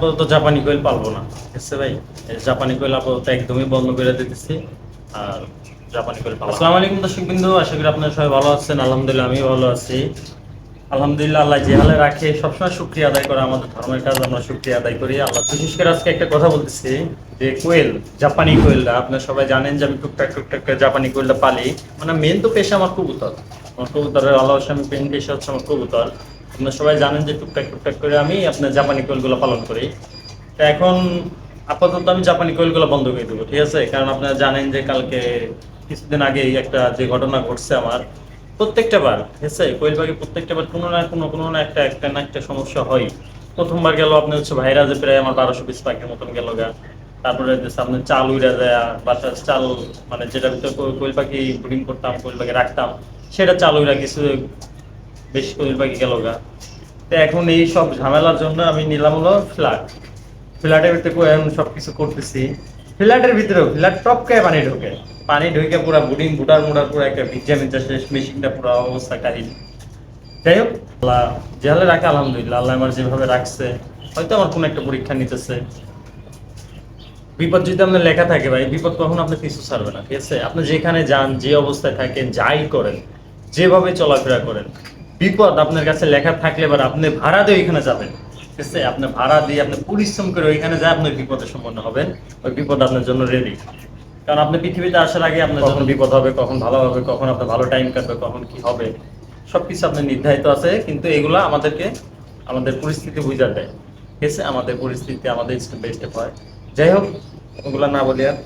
আপাতত জাপানি কোয়েল পালবো না। ঠিক আছে ভাই? জাপানি কোয়েল আপাতত একদমই বন্ধ করে দিতেছি। আর জাপানি কোয়েল পালবো আসসালামু আলাইকুম দর্শক বিন্দু আশা করি আপনারা সবাই ভালো আছেন। আলহামদুলিল্লাহ আমি ভালো আছি। আলহামদুলিল্লাহ, আল্লাহ যে হালে রাখে, সবসময় শুক্রিয়া আদায় করে আমাদের ধর্মের কাজ, আমরা শুক্রিয়া আদায় করি। আল্লাহ, বিশেষ করে আজকে একটা কথা বলতেছি, যে কোয়েল জাপানি কোয়েলটা আপনারা সবাই জানেন যে আমি টুকটাক টুকটাক জাপানি কোয়েলটা পালি। মানে মেন তো পেশা আমার কবুতর। আমার কবুতরের আল্লাহ আমি পেন পেশা হচ্ছে আমার কবুতর। আপনারা সবাই জানেন যে টুকটাক টুকটাক করে আমি আপনার জাপানি কোয়েলগুলো পালন করি। তো এখন আপাতত আমি জাপানি কোয়েলগুলো বন্ধ করে দেবো, ঠিক আছে? কারণ আপনারা জানেন যে কালকে কিছুদিন আগে একটা যে ঘটনা ঘটছে আমার, প্রত্যেকটা বার, ঠিক আছে? কোয়েল পাখি প্রত্যেকটা বার কোনো না কোনো কোনো না একটা একটা না একটা সমস্যা হয়। প্রথমবার গেল আপনি হচ্ছে ভাইরাজে প্রায় আমার বারোশো পিস পাখির মতন গেল গা। তারপরে সামনে চাল উড়ে যায়, বাসার চাল মানে যেটা ভিতরে কোয়েল পাখি ব্রিডিং করতাম কোয়েল পাখি রাখতাম, সেটা চাল উড়ে কিছু বেশি কোয়েল পাখি গেল গা। তো এখন এই সব ঝামেলার জন্য আমি নিলাম হলো ফ্ল্যাট। ফ্ল্যাটের ভিতরে সব কিছু করতেছি। ফ্ল্যাটের ভিতরেও, ফ্ল্যাট টপকে পানি ঢোকে। পানি ঢুকে পুরো বুডিং বুটার মুটার পুরো একটা ভিজা মিজা শেষ, মেশিনটা পুরো অবস্থা কাহিনী যাই হোক, আল্লাহ যেভাবে রাখে, আলহামদুলিল্লাহ, আল্লাহ আমার যেভাবে রাখছে, হয়তো আমার কোনো একটা পরীক্ষা নিতেছে। বিপদ যদি আপনার লেখা থাকে ভাই, বিপদ কখনো আপনি পিছু ছাড়বে না, ঠিক আছে? আপনি যেখানে যান, যে অবস্থায় থাকেন, যাই করেন, যেভাবে চলাফেরা করেন বিপদ আপনার কাছে লেখা থাকলে এবার আপনি ভাড়া দিয়ে ওইখানে যাবেন। আপনি ভাড়া দিয়ে আপনি পরিশ্রম করে ওইখানে যায় আপনি বিপদের সম্পন্ন হবেন। ওই বিপদ আপনার জন্য রেডি কারণ আপনি পৃথিবীতে আসার আগে আপনার কখন বিপদ হবে, কখন ভালো হবে, কখন আপনার ভালো টাইম কাটবে, কখন কি হবে, সবকিছু আপনার নির্ধারিত আছে। কিন্তু এগুলা আমাদেরকে, আমাদের পরিস্থিতি বুঝা দেয়। ঠিক আছে? আমাদের পরিস্থিতি আমাদের স্টেপ বাই স্টেপ হয়। যাই হোক ওগুলা না বলি আর।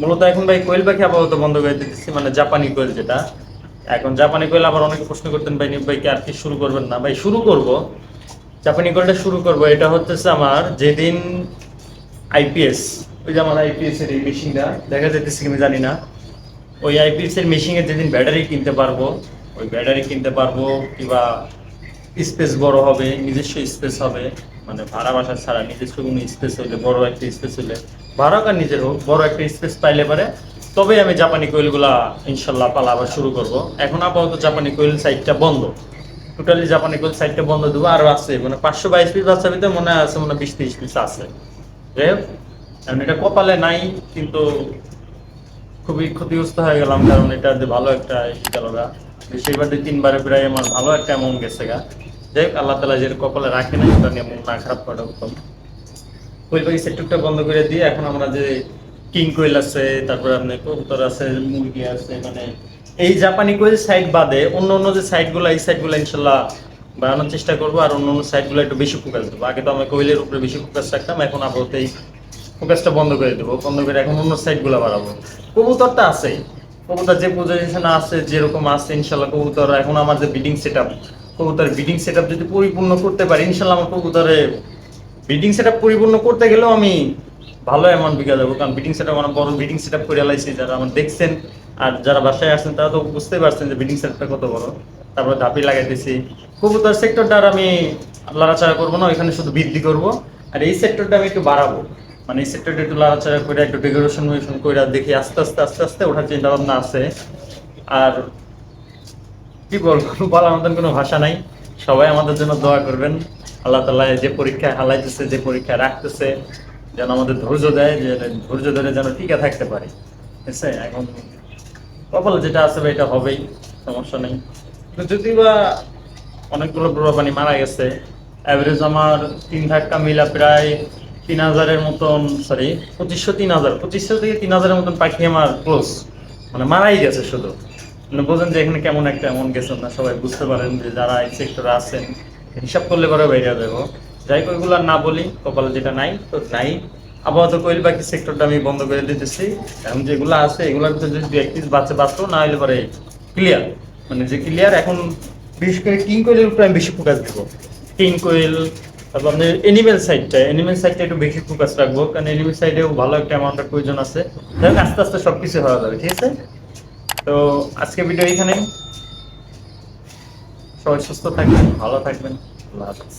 মূলত এখন ভাই কোয়েল পাখি আপাতত বন্ধ করে দিতেছি মানে জাপানি কোয়েল যেটা। এখন জাপানি কোয়েল আবার অনেকে প্রশ্ন করতেন, ভাই নিপ ভাই কি আর কি শুরু করবেন না? ভাই, শুরু করব। জাপানি কোয়েলটা শুরু করব, এটা হচ্ছে আমার যেদিন আইপিএস, ওই যে আমার আইপিএস এর এই মেশিনটা, দেখা যাইতেছে কি আমি জানি না। ওই আইপিএস এর মেশিনে যেদিন ব্যাটারি কিনতে পারব, ওই ব্যাটারি কিনতে পারব, কিংবা স্পেস বড় হবে, নিজস্ব স্পেস হবে মানে ভাড়া বাসা ছাড়া নিজস্ব কোনো স্পেস হইলে, বড় একটা স্পেস হইলে, ভাড়া হোক আর নিজের হোক, বড় একটা স্পেস পাইলে পারে তবে আমি জাপানি কোয়েলগুলা ইনশাল্লাহ পালা আবার শুরু করব। এখন আপাতত জাপানি কোয়েল সাইডটা বন্ধ। টোটালি জাপানি কোয়েল সাইডটা বন্ধ দেবো আরও আছে মানে পাঁচশো বাইশ পিস বাচ্চা ভিতরে মনে আছে, মনে বিশ তিরিশ পিস আছে। কারণ এটা কপালে নাই, কিন্তু খুবই ক্ষতিগ্রস্ত হয়ে গেলাম, কারণ এটা যে ভালো একটা ই গেল গা। সেইবার দিয়ে তিনবারে প্রায় আমার ভালো একটা অ্যামাউন্ট গেছে গা। যাই হোক আল্লাহ তালা যে কপালে রাখে না, সেটা নিয়ে মন না খারাপ করা উত্তম ওই পাখি সেক্টরটা বন্ধ করে দিয়ে এখন আমরা যে কিং কোয়েল আছে, তারপরে আপনার কবুতর আছে, মুরগি আছে মানে এই জাপানি কোয়েল সাইড বাদে অন্য অন্য যে সাইডগুলো এই সাইডগুলো ইনশাল্লাহ বাড়ানোর চেষ্টা করব আর অন্য অন্য সাইডগুলো একটু বেশি ফোকাস দেবো। আগে তো আমি কোয়েলের উপরে বেশি ফোকাস রাখতাম, এখন আপাতত এই ফোকাসটা বন্ধ করে দেবো, বন্ধ করে এখন অন্য সাইডগুলো বাড়াবো। কবুতরটা আছে, কবুতর যে পজিশন আছে, যেরকম আছে, ইনশাল্লাহ কবুতর, এখন আমার যে বিডিং সেট আপ কবুতর বিডিং সেট যদি পরিপূর্ণ করতে পারি, ইনশাল্লাহ আমার কবুতরে বিডিং সেট পরিপূর্ণ করতে গেলেও আমি ভালো অ্যামাউন্ট বিকা যাব, কারণ বিডিং সেট আমার বড় বিডিং সেট আপ করে লাইছি, যারা আমার দেখছেন আর যারা বাসায় আসছেন তারা তো বুঝতে পারছেন যে বিডিং সেটটা কত বড়। তারপরে ধাপি লাগাইতেছি কবুতর সেক্টরটা আর আমি লড়াচাড়া করব না, ওইখানে শুধু বৃদ্ধি করব। আর এই সেক্টরটা আমি একটু বাড়াবো। মানে এই সেক্টরটা একটু লড়াচাড়া করে, একটু ডেকোরেশন মেশন করে দেখি, আস্তে আস্তে আস্তে আস্তে ওঠার চিন্তা ভাবনা আছে। আর কি বলব, বলার মতন কোনো ভাষা নাই। সবাই আমাদের জন্য দোয়া করবেন। আল্লাহ তালা যে পরীক্ষায় হালাইতেছে, যে পরীক্ষায় রাখতেছে যেন আমাদের ধৈর্য দেয়, যে ধৈর্য ধরে যেন টিকে থাকতে পারি। ঠিক এখন কপাল যেটা আছে এটা হবেই, সমস্যা নেই। যদি বা অনেকগুলো প্রবাপানি মারা গেছে অ্যাভারেজ আমার তিন ধাক্কা মিলা প্রায় তিন হাজারের মতন সরি পঁচিশশো তিন হাজার, পঁচিশশো থেকে তিন হাজারের মতন পাখি আমার ক্লোজ মানে মারাই গেছে শুধু। মানে বোঝেন যে এখানে কেমন একটা এমন গেছে না সবাই বুঝতে পারেন যে যারা এই সেক্টরে আছেন, হিসাব করলে পরে বাইরে দেবো যাই ওইগুলো না বলি, কপালে যেটা নাই, তো নাই আপাতত কোয়েল পাখি সেক্টরটা আমি বন্ধ করে দিতেছি। এখন যেগুলো আছে, এগুলোর ভিতরে যদি এক পিস বাচ্চা বাঁচতো, না হলে পরে ক্লিয়ার মানে যে ক্লিয়ার এখন বিশেষ করে কিং কোয়েলের উপরে আমি বেশি ফোকাস দেবো। কিং কোয়েল তারপর আপনার এনিমেল সাইডটা এনিমেল সাইডটা একটু বেশি ফোকাস রাখব, কারণ এনিমেল সাইডেও ভালো একটা অ্যামাউন্টের প্রয়োজন আছে। যাই আস্তে আস্তে সব কিছু হওয়া যাবে, ঠিক আছে? তো আজকে ভিডিও এখানে সবাই সুস্থ থাকবেন, ভালো থাকবেন, আল্লাহ হাফিজ।